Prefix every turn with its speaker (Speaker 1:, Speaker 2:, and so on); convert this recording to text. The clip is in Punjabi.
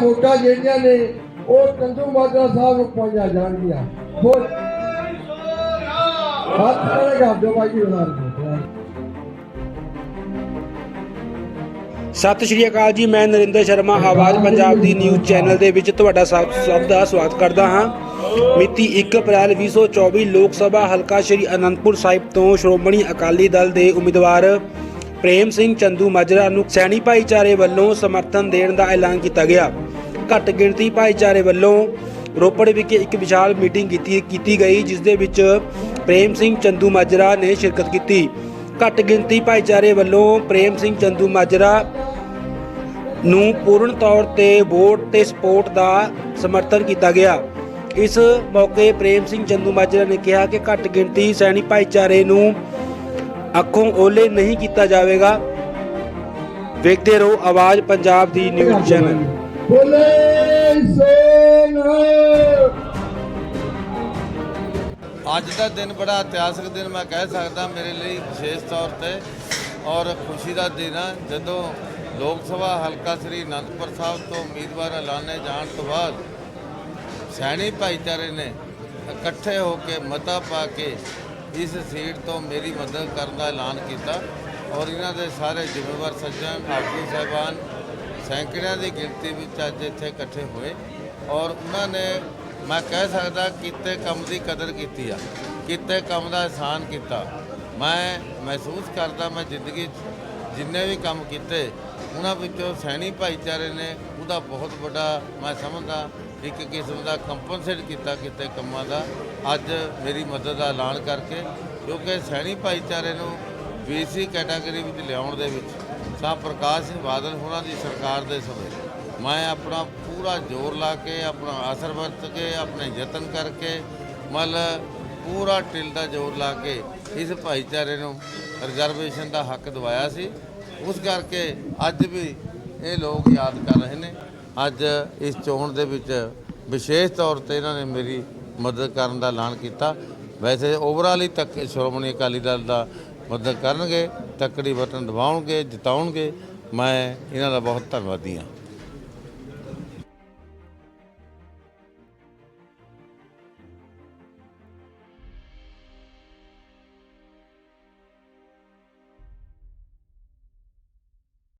Speaker 1: ਵੋਟਾਂ ਜਿਹੜੀਆਂ ਨੇ, ਉਹ ਚੰਦੂ ਮਾਜਰਾ ਸਾਹਿਬ ਨੂੰ ਪਾਈਆਂ ਜਾਣਗੀਆਂ। ਬੋਲ ਹੱਥ ਕਰੇਗਾ ਦੋ ਬਾਈ ਉਹਨਾਂ
Speaker 2: ਸਤਿ ਸ਼੍ਰੀ ਅਕਾਲ ਜੀ, ਮੈਂ ਨਰਿੰਦਰ ਸ਼ਰਮਾ, ਆਵਾਜ਼ ਪੰਜਾਬ ਦੀ ਨਿਊਜ਼ ਚੈਨਲ ਦੇ ਵਿੱਚ ਤੁਹਾਡਾ ਸਭ ਸਭ ਦਾ ਸਵਾਗਤ ਕਰਦਾ ਹਾਂ। ਮਿਤੀ 1 ਅਪ੍ਰੈਲ 2024 ਲੋਕ ਸਭਾ ਹਲਕਾ ਸ਼੍ਰੀ ਅਨੰਦਪੁਰ ਸਾਹਿਬ ਤੋਂ ਸ਼੍ਰੋਮਣੀ ਅਕਾਲੀ ਦਲ ਦੇ ਉਮੀਦਵਾਰ ਪ੍ਰੇਮ ਸਿੰਘ ਚੰਦੂ ਮਾਜਰਾ ਨੂੰ ਸੈਣੀ ਭਾਈਚਾਰੇ ਵੱਲੋਂ ਸਮਰਥਨ ਦੇਣ ਦਾ ਐਲਾਨ ਕੀਤਾ ਗਿਆ। ਘੱਟ ਗਿਣਤੀ ਭਾਈਚਾਰੇ ਵੱਲੋਂ ਰੋਪੜ ਵਿਖੇ ਇੱਕ ਵਿਸ਼ਾਲ ਮੀਟਿੰਗ ਕੀਤੀ ਕੀਤੀ ਗਈ, ਜਿਸ ਦੇ ਵਿੱਚ ਪ੍ਰੇਮ ਸਿੰਘ ਚੰਦੂ ਮਾਜਰਾ ਨੇ ਸ਼ਿਰਕਤ ਕੀਤੀ। ਘੱਟ ਗਿਣਤੀ ਭਾਈਚਾਰੇ ਵੱਲੋਂ ਪ੍ਰੇਮ ਸਿੰਘ ਚੰਦੂ ਮਾਜਰਾ ਨੂੰ ਪੂਰਨ ਤੌਰ ਤੇ ਵੋਟ ਤੇ ਸਪੋਰਟ ਦਾ ਸਮਰਥਨ ਕੀਤਾ ਗਿਆ। ਇਸ ਮੌਕੇ ਪ੍ਰੇਮ ਸਿੰਘ ਚੰਦੂ ਮਾਜਰਾ ਨੇ ਕਿਹਾ ਕਿ ਘੱਟ ਗਿਣਤੀ ਸੈਣੀ ਭਾਈਚਾਰੇ ਨੂੰ ਅੱਖੋਂ ਓਲੇ ਨਹੀਂ ਕੀਤਾ ਜਾਵੇਗਾ। ਵੇਖਦੇ ਰਹੋ ਆਵਾਜ਼ ਪੰਜਾਬ ਦੀ ਨਿਊਜ਼ ਚੈਨਲ।
Speaker 1: ਬੋਲੇ ਸੋਨਾ।
Speaker 3: ਅੱਜ ਦਾ ਦਿਨ ਬੜਾ ਇਤਿਹਾਸਕ ਦਿਨ ਮੈਂ ਕਹਿ ਸਕਦਾ ਮੇਰੇ ਲਈ ਵਿਸ਼ੇਸ਼ ਤੌਰ ਤੇ ਔਰ ਖੁਸ਼ੀ ਦਾ ਦਿਨ ਹੈ ਜਦੋਂ ਲੋਕ ਸਭਾ ਹਲਕਾ ਸ੍ਰੀ ਅਨੰਦਪੁਰ ਸਾਹਿਬ ਤੋਂ ਉਮੀਦਵਾਰ ਐਲਾਨੇ ਜਾਣ ਤੋਂ ਬਾਅਦ ਸੈਣੀ ਭਾਈਚਾਰੇ ਨੇ ਇਕੱਠੇ ਹੋ ਕੇ ਮਤਾ ਪਾ ਕੇ ਇਸ ਸੀਟ ਤੋਂ ਮੇਰੀ ਮਦਦ ਕਰਨ ਦਾ ਐਲਾਨ ਕੀਤਾ ਔਰ ਇਹਨਾਂ ਦੇ ਸਾਰੇ ਜ਼ਿੰਮੇਵਾਰ ਸੱਜਣ ਆਗੂ ਸਾਹਿਬਾਨ ਸੈਂਕੜਿਆਂ ਦੀ ਗਿਣਤੀ ਵਿੱਚ ਅੱਜ ਇੱਥੇ ਇਕੱਠੇ ਹੋਏ ਔਰ ਉਹਨਾਂ ਨੇ ਮੈਂ ਕਹਿ ਸਕਦਾ ਕੀਤੇ ਕੰਮ ਦੀ ਕਦਰ ਕੀਤੀ ਆ, ਕੀਤੇ ਕੰਮ ਦਾ ਅਹਿਸਾਨ ਕੀਤਾ। ਮੈਂ ਮਹਿਸੂਸ ਕਰਦਾ ਮੈਂ ਜ਼ਿੰਦਗੀ 'ਚ ਜਿੰਨੇ ਵੀ ਕੰਮ ਕੀਤੇ, ਉਹਨਾਂ ਵਿੱਚੋਂ ਸੈਣੀ ਭਾਈਚਾਰੇ ਨੇ ਉਹਦਾ ਬਹੁਤ ਵੱਡਾ ਮੈਂ ਸਮਝਦਾ, ਇੱਕ ਕਿਸਮ ਦਾ ਕੰਪਨਸੇਟ ਕੀਤਾ ਕਿਤੇ ਕੰਮਾਂ ਦਾ। ਅੱਜ ਮੇਰੀ ਮਦਦ ਦਾ ਐਲਾਨ ਕਰਕੇ, ਕਿਉਂਕਿ ਸੈਣੀ ਭਾਈਚਾਰੇ ਨੂੰ BC ਕੈਟਾਗਰੀ ਵਿੱਚ ਲਿਆਉਣ ਦੇ ਵਿੱਚ ਸਾਹ ਪ੍ਰਕਾਸ਼ ਸਿੰਘ ਬਾਦਲ ਹੋਣਾ ਦੀ ਸਰਕਾਰ ਦੇ ਸਮੇਂ ਮੈਂ ਆਪਣਾ ਪੂਰਾ ਜ਼ੋਰ ਲਾ ਕੇ, ਆਪਣਾ ਅਸਰ ਵਰਤ ਕੇ, ਆਪਣੇ ਯਤਨ ਕਰਕੇ, ਮਤਲਬ ਪੂਰਾ ਟਿਲ ਦਾ ਜ਼ੋਰ ਲਾ ਕੇ ਇਸ ਭਾਈਚਾਰੇ ਨੂੰ ਰਿਜ਼ਰਵੇਸ਼ਨ ਦਾ ਹੱਕ ਦਿਵਾਇਆ ਸੀ। ਉਸ ਕਰਕੇ ਅੱਜ ਵੀ ਇਹ ਲੋਕ ਯਾਦ ਕਰ ਰਹੇ ਨੇ। ਅੱਜ ਇਸ ਚੋਣ ਦੇ ਵਿੱਚ ਵਿਸ਼ੇਸ਼ ਤੌਰ ਤੇ ਇਹਨਾਂ ਨੇ ਮੇਰੀ ਮਦਦ ਕਰਨ ਦਾ ਐਲਾਨ ਕੀਤਾ। ਵੈਸੇ ਓਵਰਆਲ ਹੀ ਤੱਕ ਸ਼੍ਰੋਮਣੀ ਅਕਾਲੀ ਦਲ ਦਾ ਮਦਦ ਕਰਨਗੇ, ਤੱਕੜੀ ਬਟਨ ਦਬਾਉਣਗੇ, ਜਿਤਾਉਣਗੇ। ਮੈਂ ਇਹਨਾਂ ਦਾ ਬਹੁਤ ਧੰਨਵਾਦੀ ਹਾਂ।